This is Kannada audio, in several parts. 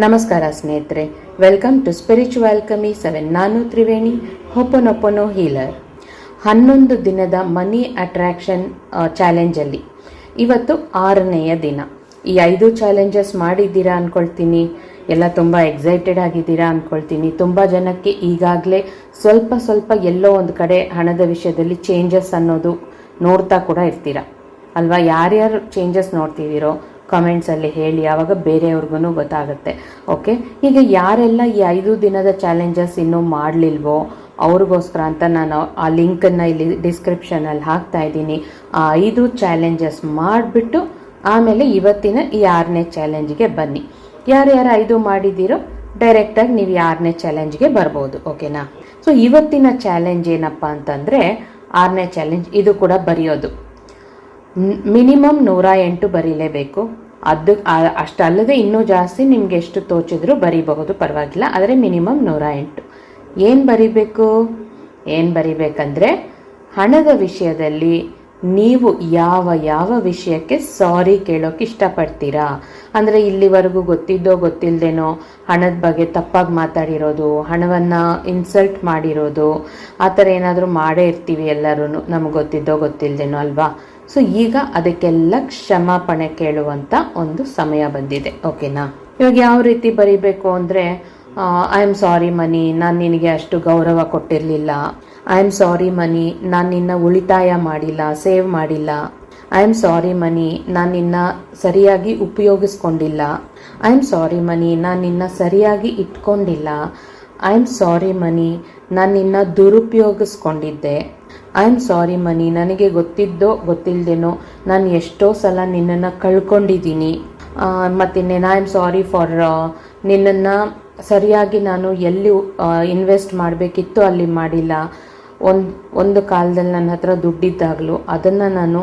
ನಮಸ್ಕಾರ ಸ್ನೇಹಿತರೆ ವೆಲ್ಕಮ್ ಟು ಸ್ಪಿರಿಚುವಲ್ ಕಮಿ ಸೆವೆನ್ ನಾನು ತ್ರಿವೇಣಿ ಹೊಪ್ಪನೊಪ್ಪನೋ ಹೀಲರ್ ಹನ್ನೊಂದು ದಿನದ ಮನಿ ಅಟ್ರಾಕ್ಷನ್ ಚಾಲೆಂಜಲ್ಲಿ ಇವತ್ತು ಆರನೆಯ ದಿನ. ಈ ಐದು ಚಾಲೆಂಜಸ್ ಮಾಡಿದ್ದೀರಾ ಅಂದ್ಕೊಳ್ತೀನಿ ಎಲ್ಲ ತುಂಬ ಎಕ್ಸೈಟೆಡ್ ಆಗಿದ್ದೀರಾ ಅಂದ್ಕೊಳ್ತೀನಿ ತುಂಬ ಜನಕ್ಕೆ ಈಗಾಗಲೇ ಸ್ವಲ್ಪ ಸ್ವಲ್ಪ ಎಲ್ಲೋ ಒಂದು ಕಡೆ ಹಣದ ವಿಷಯದಲ್ಲಿ ಚೇಂಜಸ್ ಅನ್ನೋದು ನೋಡ್ತಾ ಕೂಡ ಇರ್ತೀರ. ಅಲ್ವಾ? ಯಾರ್ಯಾರು ಚೇಂಜಸ್ ನೋಡ್ತಿದ್ದೀರೋ ಕಮೆಂಟ್ಸಲ್ಲಿ ಹೇಳಿ ಆವಾಗ ಬೇರೆಯವ್ರಿಗೂ ಗೊತ್ತಾಗುತ್ತೆ. ಓಕೆ ಈಗ ಯಾರೆಲ್ಲ ಈ ಐದು ದಿನದ ಚಾಲೆಂಜಸ್ ಇನ್ನೂ ಮಾಡಲಿಲ್ವೋ, ಅವ್ರಿಗೋಸ್ಕರ ಅಂತ ನಾನು ಆ ಲಿಂಕನ್ನು ಇಲ್ಲಿ ಡಿಸ್ಕ್ರಿಪ್ಷನಲ್ಲಿ ಹಾಕ್ತಾ ಇದ್ದೀನಿ. ಆ ಐದು ಚಾಲೆಂಜಸ್ ಮಾಡಿಬಿಟ್ಟು, ಆಮೇಲೆ ಇವತ್ತಿನ ಈ ಆರನೇ ಚಾಲೆಂಜ್ಗೆ ಬನ್ನಿ. ಯಾರ್ಯಾರು ಐದು ಮಾಡಿದ್ದೀರೋ ಡೈರೆಕ್ಟಾಗಿ ನೀವು ಆರನೇ ಚಾಲೆಂಜ್ಗೆ ಬರ್ಬೋದು. ಓಕೆನಾ ಸೊ ಇವತ್ತಿನ ಚಾಲೆಂಜ್ ಏನಪ್ಪ ಅಂತಂದರೆ, ಆರನೇ ಚಾಲೆಂಜ್ ಇದು ಕೂಡ ಬರೆಯೋದು. ಮಿನಿಮಮ್ ನೂರ ಎಂಟು ಬರೀಲೇಬೇಕು. ಅದು ಅಷ್ಟಲ್ಲದೆ ಇನ್ನೂ ಜಾಸ್ತಿ ನಿಮ್ಗೆ ಎಷ್ಟು ತೋಚಿದ್ರು ಬರೀಬಹುದು, ಪರವಾಗಿಲ್ಲ. ಆದರೆ ಮಿನಿಮಮ್ ನೂರ ಎಂಟು. ಏನು ಬರಿಬೇಕು? ಏನು ಬರಿಬೇಕಂದ್ರೆ, ಹಣದ ವಿಷಯದಲ್ಲಿ ನೀವು ಯಾವ ಯಾವ ವಿಷಯಕ್ಕೆ ಸಾರಿ ಕೇಳೋಕೆ ಇಷ್ಟಪಡ್ತೀರಾ? ಅಂದರೆ ಇಲ್ಲಿವರೆಗೂ ಗೊತ್ತಿದ್ದೋ ಗೊತ್ತಿಲ್ಲದೇನೋ ಹಣದ ಬಗ್ಗೆ ತಪ್ಪಾಗಿ ಮಾತಾಡಿರೋದು, ಹಣವನ್ನು ಇನ್ಸಲ್ಟ್ ಮಾಡಿರೋದು, ಆ ಥರ ಏನಾದರೂ ಮಾಡೇ ಇರ್ತೀವಿ ಎಲ್ಲರೂ ನಮ್ಗೆ ಗೊತ್ತಿದ್ದೋ ಗೊತ್ತಿಲ್ಲದೇನೋ ಅಲ್ವಾ? ಸೊ ಈಗ ಅದಕ್ಕೆಲ್ಲ ಕ್ಷಮಾಪಣೆ ಕೇಳುವಂಥ ಒಂದು ಸಮಯ ಬಂದಿದೆ. ಓಕೆನಾ ಇವಾಗ ಯಾವ ರೀತಿ ಬರಿಬೇಕು ಅಂದರೆ ಐ ಆಮ್ ಸಾರಿ ಮನಿ, ನಾನು ನಿನಗೆ ಅಷ್ಟು ಗೌರವ ಕೊಟ್ಟಿರಲಿಲ್ಲ. ಐ ಆಮ್ ಸಾರಿ ಮನಿ, ನಾನು ನಿನ್ನ ಉಳಿತಾಯ ಮಾಡಿಲ್ಲ ಸೇವ್ ಮಾಡಿಲ್ಲ. ಐ ಆಮ್ ಸಾರಿ ಮನಿ, ನಾನು ನಿನ್ನ ಸರಿಯಾಗಿ ಉಪಯೋಗಿಸ್ಕೊಂಡಿಲ್ಲ. ಐ ಆಮ್ ಸಾರಿ ಮನಿ, ನಾನು ನಿನ್ನ ಸರಿಯಾಗಿ ಇಟ್ಕೊಂಡಿಲ್ಲ. ಐ ಆಮ್ ಸಾರಿ ಮನಿ ನಾನು ನಿನ್ನ ದುರುಪಯೋಗಿಸ್ಕೊಂಡಿದ್ದೆ. ಐ ಆಮ್ ಸಾರಿ ಮನಿ ನನಗೆ ಗೊತ್ತಿದ್ದೋ ಗೊತ್ತಿಲ್ಲದೇನೋ ನಾನು ಎಷ್ಟೋ ಸಲ ನಿನ್ನನ್ನು ಕಳ್ಕೊಂಡಿದ್ದೀನಿ. ಮತ್ತಿನ್ನೇನು ಐ ಆಮ್ ಸಾರಿ ಫಾರ್ ನಿನ್ನನ್ನು ಸರಿಯಾಗಿ ನಾನು ಎಲ್ಲಿ ಇನ್ವೆಸ್ಟ್ ಮಾಡಬೇಕಿತ್ತು ಅಲ್ಲಿ ಮಾಡಿಲ್ಲ. ಒಂದು ಒಂದು ಕಾಲದಲ್ಲಿ ನನ್ನ ಹತ್ರ ದುಡ್ಡಿದ್ದಾಗಲೂ ಅದನ್ನು ನಾನು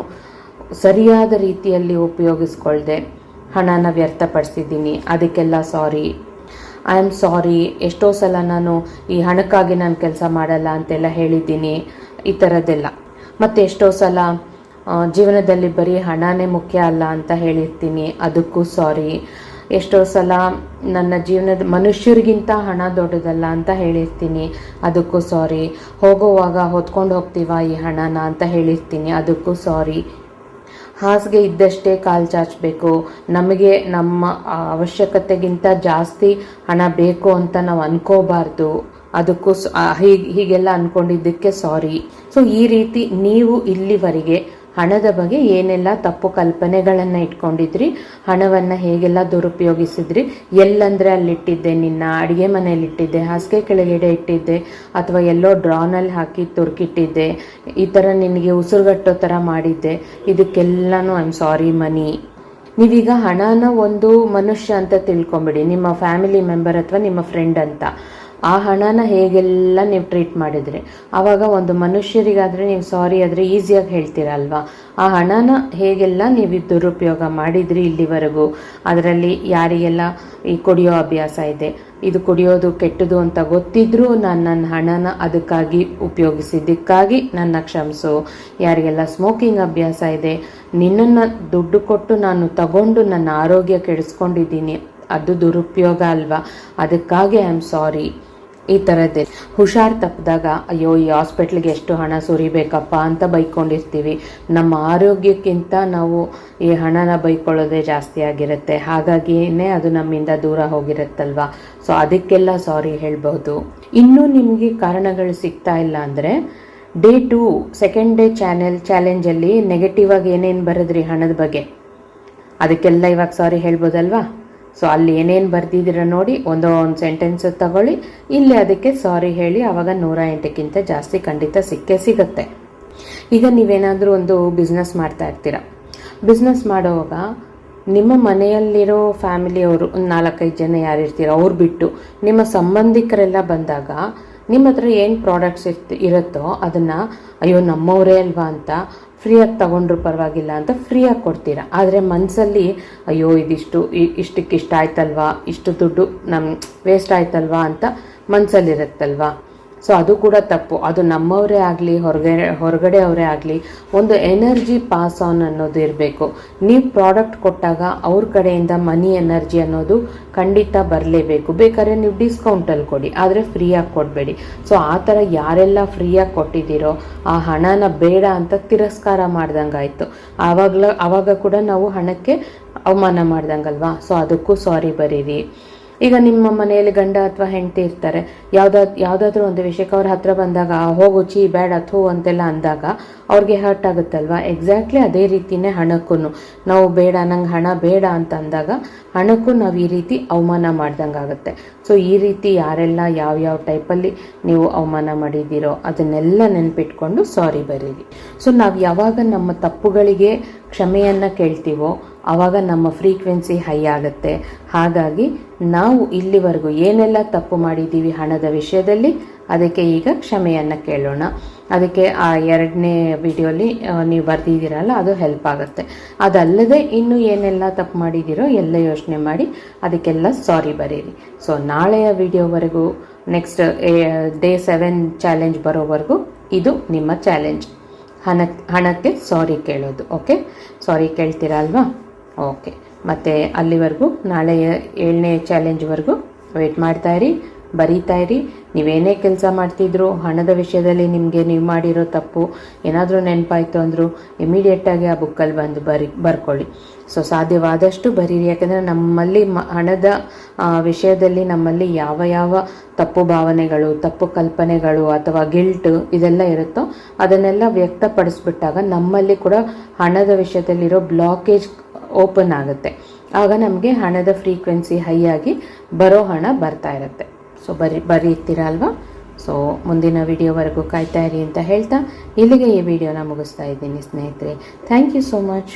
ಸರಿಯಾದ ರೀತಿಯಲ್ಲಿ ಉಪಯೋಗಿಸ್ಕೊಳ್ದೆ. ಹಣನ ವ್ಯರ್ಥಪಡಿಸಿದ್ದೀನಿ. ಅದಕ್ಕೆಲ್ಲ ಸಾರಿ ಐ ಆಮ್ ಸಾರಿ ಎಷ್ಟೋ ಸಲ ನಾನು ಈ ಹಣಕ್ಕಾಗಿ ನಾನು ಕೆಲಸ ಮಾಡಲ್ಲ ಅಂತೆಲ್ಲ ಹೇಳಿದ್ದೀನಿ. ಈ ಥರದ್ದೆಲ್ಲ ಮತ್ತು ಎಷ್ಟೋ ಸಲ ಜೀವನದಲ್ಲಿ ಬರೀ ಹಣನೇ ಮುಖ್ಯ ಅಲ್ಲ ಅಂತ ಹೇಳಿರ್ತೀನಿ. ಅದಕ್ಕೂ ಸಾರಿ ಎಷ್ಟೋ ಸಲ ನನ್ನ ಜೀವನದ ಮನುಷ್ಯರಿಗಿಂತ ಹಣ ದೊಡ್ಡದಲ್ಲ ಅಂತ ಹೇಳಿರ್ತೀನಿ. ಅದಕ್ಕೂ ಸಾರಿ ಹೋಗುವಾಗ ಹೊತ್ಕೊಂಡು ಹೋಗ್ತೀವ ಈ ಹಣನ ಅಂತ ಹೇಳಿರ್ತೀನಿ. ಅದಕ್ಕೂ ಸಾರಿ ಹಾಸಿಗೆ ಇದ್ದಷ್ಟೇ ಕಾಲು ಚಾಚಬೇಕು. ನಮಗೆ ನಮ್ಮ ಅವಶ್ಯಕತೆಗಿಂತ ಜಾಸ್ತಿ ಹಣ ಬೇಕು ಅಂತ ನಾವು ಅನ್ಕೋಬಾರ್ದು. ಅದಕ್ಕೂ ಹೀಗೆಲ್ಲ ಅನ್ಕೊಂಡಿದ್ದಕ್ಕೆ ಸಾರಿ. ಸೊ, ಈ ರೀತಿ ನೀವು ಇಲ್ಲಿವರೆಗೆ ಹಣದ ಬಗ್ಗೆ ಏನೆಲ್ಲ ತಪ್ಪು ಕಲ್ಪನೆಗಳನ್ನು ಇಟ್ಕೊಂಡಿದ್ರಿ? ಹಣವನ್ನು ಹೇಗೆಲ್ಲ ದುರುಪಯೋಗಿಸಿದ್ರಿ? ಎಲ್ಲಂದ್ರೆ ಅಲ್ಲಿಟ್ಟಿದ್ದೆ ನಿನ್ನ, ಅಡುಗೆ ಮನೆಯಲ್ಲಿಟ್ಟಿದ್ದೆ, ಹಾಸಿಗೆ ಕೆಳಗಡೆ ಇಟ್ಟಿದ್ದೆ, ಅಥವಾ ಎಲ್ಲೋ ಡ್ರಾನಲ್ಲಿ ಹಾಕಿ ತುರ್ಕಿಟ್ಟಿದ್ದೆ, ಈ ಥರ ನಿನಗೆ ಉಸಿರುಗಟ್ಟೋ ಥರ ಮಾಡಿದ್ದೆ, ಇದಕ್ಕೆಲ್ಲನೂ ಐ ಆಮ್ ಸಾರಿ ಮನಿ. ನೀವೀಗ ಹಣನ ಒಂದು ಮನುಷ್ಯ ಅಂತ ತಿಳ್ಕೊಂಬಿಡಿ, ನಿಮ್ಮ ಫ್ಯಾಮಿಲಿ ಮೆಂಬರ್ ಅಥವಾ ನಿಮ್ಮ ಫ್ರೆಂಡ್ ಅಂತ. ಆ ಹಣನ ಹೇಗೆಲ್ಲ ನೀವು ಟ್ರೀಟ್ ಮಾಡಿದ್ರಿ? ಆವಾಗ ಒಂದು ಮನುಷ್ಯರಿಗಾದರೆ ನೀವು ಸಾರಿ ಆದರೆ ಈಸಿಯಾಗಿ ಹೇಳ್ತೀರಲ್ವಾ? ಆ ಹಣನ ಹೇಗೆಲ್ಲ ನೀವು ದುರುಪಯೋಗ ಮಾಡಿದ್ರಿ ಇಲ್ಲಿವರೆಗೂ? ಅದರಲ್ಲಿ ಯಾರಿಗೆಲ್ಲ ಈ ಕುಡಿಯೋ ಅಭ್ಯಾಸ ಇದೆ, ಇದು ಕುಡಿಯೋದು ಕೆಟ್ಟದು ಅಂತ ಗೊತ್ತಿದ್ರೂ ನಾನು ನನ್ನ ಹಣನ ಅದಕ್ಕಾಗಿ ಉಪಯೋಗಿಸಿದ್ದಕ್ಕಾಗಿ ನನ್ನ ಕ್ಷಮಿಸು. ಯಾರಿಗೆಲ್ಲ ಸ್ಮೋಕಿಂಗ್ ಅಭ್ಯಾಸ ಇದೆ, ನಿನ್ನನ್ನು ದುಡ್ಡು ಕೊಟ್ಟು ನಾನು ತಗೊಂಡು ನನ್ನ ಆರೋಗ್ಯ ಕೆಡಿಸ್ಕೊಂಡಿದ್ದೀನಿ, ಅದು ದುರುಪಯೋಗ ಅಲ್ವಾ? ಅದಕ್ಕಾಗಿ ಐ ಆಮ್ ಸಾರಿ ಈ ಥರದ್ದೇ ಹುಷಾರ್ ತಪ್ಪಿದಾಗ, ಅಯ್ಯೋ, ಈ ಹಾಸ್ಪಿಟ್ಲಿಗೆ ಎಷ್ಟು ಹಣ ಸುರಿಬೇಕಪ್ಪ ಅಂತ ಬೈಕೊಂಡಿರ್ತೀವಿ. ನಮ್ಮ ಆರೋಗ್ಯಕ್ಕಿಂತ ನಾವು ಈ ಹಣನ ಬೈಕೊಳ್ಳೋದೇ ಜಾಸ್ತಿ ಆಗಿರುತ್ತೆ. ಹಾಗಾಗಿಯೇ ಅದು ನಮ್ಮಿಂದ ದೂರ ಹೋಗಿರುತ್ತಲ್ವಾ? ಸೊ ಅದಕ್ಕೆಲ್ಲ ಸಾರಿ ಹೇಳ್ಬೋದು. ಇನ್ನೂ ನಿಮಗೆ ಕಾರಣಗಳು ಸಿಗ್ತಾ ಇಲ್ಲ ಅಂದರೆ day two second day channel ಚಾಲೆಂಜಲ್ಲಿ negative ಆಗಿ ಏನೇನು ಬರೆದ್ರಿ ಹಣದ ಬಗ್ಗೆ? ಅದಕ್ಕೆಲ್ಲ ಇವಾಗ ಸಾರಿ ಹೇಳ್ಬೋದಲ್ವಾ? ಸೊ ಅಲ್ಲಿ ಏನೇನು ಬರ್ದಿದ್ದೀರ ನೋಡಿ ಒಂದೋ ಒಂದು ಸೆಂಟೆನ್ಸ್ ತಗೊಳ್ಳಿ. ಇಲ್ಲಿ ಅದಕ್ಕೆ ಸಾರಿ ಹೇಳಿ ಆವಾಗ ನೂರ ಎಂಟಕ್ಕಿಂತ ಜಾಸ್ತಿ ಖಂಡಿತ ಸಿಕ್ಕೇ ಸಿಗುತ್ತೆ. ಈಗ ನೀವೇನಾದರೂ ಒಂದು ಬಿಸ್ನೆಸ್ ಮಾಡ್ತಾ ಇರ್ತೀರ? ಬಿಸ್ನೆಸ್ ಮಾಡುವಾಗ ನಿಮ್ಮ ಮನೆಯಲ್ಲಿರೋ ಫ್ಯಾಮಿಲಿಯವರು ಒಂದು ನಾಲ್ಕೈದು ಜನ ಯಾರಿರ್ತೀರ, ಅವ್ರು ಬಿಟ್ಟು ನಿಮ್ಮ ಸಂಬಂಧಿಕರೆಲ್ಲ ಬಂದಾಗ ನಿಮ್ಮ ಹತ್ರ ಏನು ಪ್ರಾಡಕ್ಟ್ಸ್ ಇರ್ತಿ, ಇರುತ್ತೋ ಅದನ್ನು, ಅಯ್ಯೋ, ನಮ್ಮವರೇ ಅಲ್ವಾ ಅಂತ ಫ್ರೀಯಾಗಿ ತಗೊಂಡ್ರು ಪರವಾಗಿಲ್ಲ ಅಂತ ಫ್ರೀಯಾಗಿ ಕೊಡ್ತೀರಾ. ಆದರೆ ಮನಸ್ಸಲ್ಲಿ ಅಯ್ಯೋ, ಇದಿಷ್ಟು, ಇ- ಇಷ್ಟಕ್ಕೆ ಇಷ್ಟ ಆಯ್ತಲ್ವಾ, ಇಷ್ಟು ದುಡ್ಡು ನಮ್ಮ ವೇಸ್ಟ್ ಆಯ್ತಲ್ವಾ ಅಂತ ಮನಸ್ಸಲ್ಲಿರುತ್ತಲ್ವಾ ಸೊ ಅದು ಕೂಡ ತಪ್ಪು. ಅದು ನಮ್ಮವರೇ ಆಗಲಿ ಹೊರಗಡೆ ಹೊರಗಡೆ ಅವರೇ ಆಗಲಿ, ಒಂದು ಎನರ್ಜಿ ಪಾಸ್ ಆನ್ ಅನ್ನೋದು ಇರಬೇಕು. ನೀವು ಪ್ರಾಡಕ್ಟ್ ಕೊಟ್ಟಾಗ ಅವ್ರ ಕಡೆಯಿಂದ ಮನಿ ಎನರ್ಜಿ ಅನ್ನೋದು ಖಂಡಿತ ಬರಲೇಬೇಕು. ಬೇಕಾದ್ರೆ ನೀವು ಡಿಸ್ಕೌಂಟಲ್ಲಿ ಕೊಡಿ, ಆದರೆ ಫ್ರೀಯಾಗಿ ಕೊಡಬೇಡಿ. ಸೊ ಆ ಥರ ಯಾರೆಲ್ಲ ಫ್ರೀಯಾಗಿ ಕೊಟ್ಟಿದ್ದೀರೋ, ಆ ಹಣನ ಬೇಡ ಅಂತ ತಿರಸ್ಕಾರ ಮಾಡ್ದಂಗಾಯ್ತು ಆವಾಗಲ, ಆವಾಗ ಕೂಡ ನಾವು ಹಣಕ್ಕೆ ಅವಮಾನ ಮಾಡ್ದಂಗಲ್ವಾ? ಸೊ ಅದಕ್ಕೂ ಸಾರಿ ಬರೀರಿ. ಈಗ ನಿಮ್ಮ ಮನೆಯಲ್ಲಿ ಗಂಡ ಅಥವಾ ಹೆಂಡತಿ ಇರ್ತಾರೆ ಯಾವ್ದಾದ್ ಯಾವುದಾದ್ರೂ ಒಂದು ವಿಷಯಕ್ಕೆ ಅವ್ರ ಹತ್ರ ಬಂದಾಗ "ಆ, ಹೋಗು ಚೀ ಬೇಡ ಥೂ ಅಂತೆಲ್ಲ ಅಂದಾಗ ಅವ್ರಿಗೆ ಹರ್ಟ್ ಆಗುತ್ತಲ್ವಾ? ಎಕ್ಸಾಕ್ಟ್ಲಿ ಅದೇ ರೀತಿನೇ ಹಣಕ್ಕೂ ನಾವು ಬೇಡ ನಂಗೆ ಹಣ ಬೇಡ ಅಂತ ಅಂದಾಗ ಹಣಕ್ಕೂ ನಾವು ಈ ರೀತಿ ಅವಮಾನ ಮಾಡ್ದಂಗೆ ಆಗುತ್ತೆ. ಸೊ ಈ ರೀತಿ ಯಾರೆಲ್ಲ ಯಾವ್ಯಾವ ಟೈಪಲ್ಲಿ ನೀವು ಅವಮಾನ ಮಾಡಿದ್ದೀರೋ ಅದನ್ನೆಲ್ಲ ನೆನ್ಪಿಟ್ಕೊಂಡು ಸಾರಿ ಬರೀರಿ. ಸೊ ನಾವು ಯಾವಾಗ ನಮ್ಮ ತಪ್ಪುಗಳಿಗೆ ಕ್ಷಮೆಯನ್ನು ಕೇಳ್ತೀವೋ ಆವಾಗ ನಮ್ಮ ಫ್ರೀಕ್ವೆನ್ಸಿ ಹೈ ಆಗುತ್ತೆ. ಹಾಗಾಗಿ ನಾವು ಇಲ್ಲಿವರೆಗೂ ಏನೆಲ್ಲ ತಪ್ಪು ಮಾಡಿದ್ದೀವಿ ಹಣದ ವಿಷಯದಲ್ಲಿ, ಅದಕ್ಕೆ ಈಗ ಕ್ಷಮೆಯನ್ನು ಕೇಳೋಣ. ಅದಕ್ಕೆ ಆ ಎರಡನೇ ವಿಡಿಯೋಲಿ ನೀವು ಬರೆದಿದ್ದೀರಲ್ಲ, ಅದು ಹೆಲ್ಪ್ ಆಗುತ್ತೆ. ಅದಲ್ಲದೆ ಇನ್ನೂ ಏನೆಲ್ಲ ತಪ್ಪು ಮಾಡಿದ್ದೀರೋ ಎಲ್ಲ ಯೋಚನೆ ಮಾಡಿ, ಅದಕ್ಕೆಲ್ಲ ಸಾರಿ ಬರೀರಿ. ಸೊ ನಾಳೆಯ ವಿಡಿಯೋವರೆಗೂ ನೆಕ್ಸ್ಟ್ ಡೇ ಸೆವೆನ್ ಚಾಲೆಂಜ್ ಬರೋವರೆಗೂ, ಇದು ನಿಮ್ಮ ಚಾಲೆಂಜ್ ಹಣ ಹಣಕ್ಕೆ ಸಾರಿ ಕೇಳೋದು ಓಕೆ ಸಾರಿ ಕೇಳ್ತೀರಾ ಅಲ್ವಾ? ಓಕೆ ಮತ್ತು ಅಲ್ಲಿವರೆಗೂ ನಾಳೆ ಏಳನೇ ಚಾಲೆಂಜ್ವರೆಗೂ ವೆಯ್ಟ್ ಮಾಡ್ತಾ ಇರಿ, ಬರೀತಾ ಇರಿ. ನೀವೇನೇ ಕೆಲಸ ಮಾಡ್ತಿದ್ರು, ಹಣದ ವಿಷಯದಲ್ಲಿ ನಿಮಗೆ ನೀವು ಮಾಡಿರೋ ತಪ್ಪು ಏನಾದರೂ ನೆನಪಾಯಿತು ಅಂದರೂ ಇಮಿಡಿಯೇಟಾಗಿ ಆ ಬುಕ್ಕಲ್ಲಿ ಬಂದು ಬರಿ, ಬರ್ಕೊಳ್ಳಿ. ಸೊ ಸಾಧ್ಯವಾದಷ್ಟು ಬರೀರಿ. ಯಾಕಂದರೆ ನಮ್ಮಲ್ಲಿ ಹಣದ ವಿಷಯದಲ್ಲಿ ನಮ್ಮಲ್ಲಿ ಯಾವ ಯಾವ ತಪ್ಪು ಭಾವನೆಗಳು, ತಪ್ಪು ಕಲ್ಪನೆಗಳು ಅಥವಾ ಗಿಲ್ಟ್ ಇದೆಲ್ಲ ಇರುತ್ತೋ ಅದನ್ನೆಲ್ಲ ವ್ಯಕ್ತಪಡಿಸ್ಬಿಟ್ಟಾಗ ನಮ್ಮಲ್ಲಿ ಕೂಡ ಹಣದ ವಿಷಯದಲ್ಲಿರೋ ಬ್ಲಾಕೇಜ್ ಓಪನ್ ಆಗುತ್ತೆ. ಆಗ ನಮಗೆ ಹಣದ ಫ್ರೀಕ್ವೆನ್ಸಿ ಹೈ ಆಗಿ ಬರೋ ಹಣ ಬರ್ತಾ ಇರುತ್ತೆ. ಸೊ ಬರಿ, ಬರೀತೀರಾ ಅಲ್ವಾ? ಸೊ ಮುಂದಿನ ವಿಡಿಯೋವರೆಗೂ ಕಾಯ್ತಾ ಇರಿ ಅಂತ ಹೇಳ್ತಾ ಇಲ್ಲಿಗೆ ಈ ವಿಡಿಯೋನ ಮುಗಿಸ್ತಾ ಇದ್ದೀನಿ ಸ್ನೇಹಿತರೆ. Thank you so much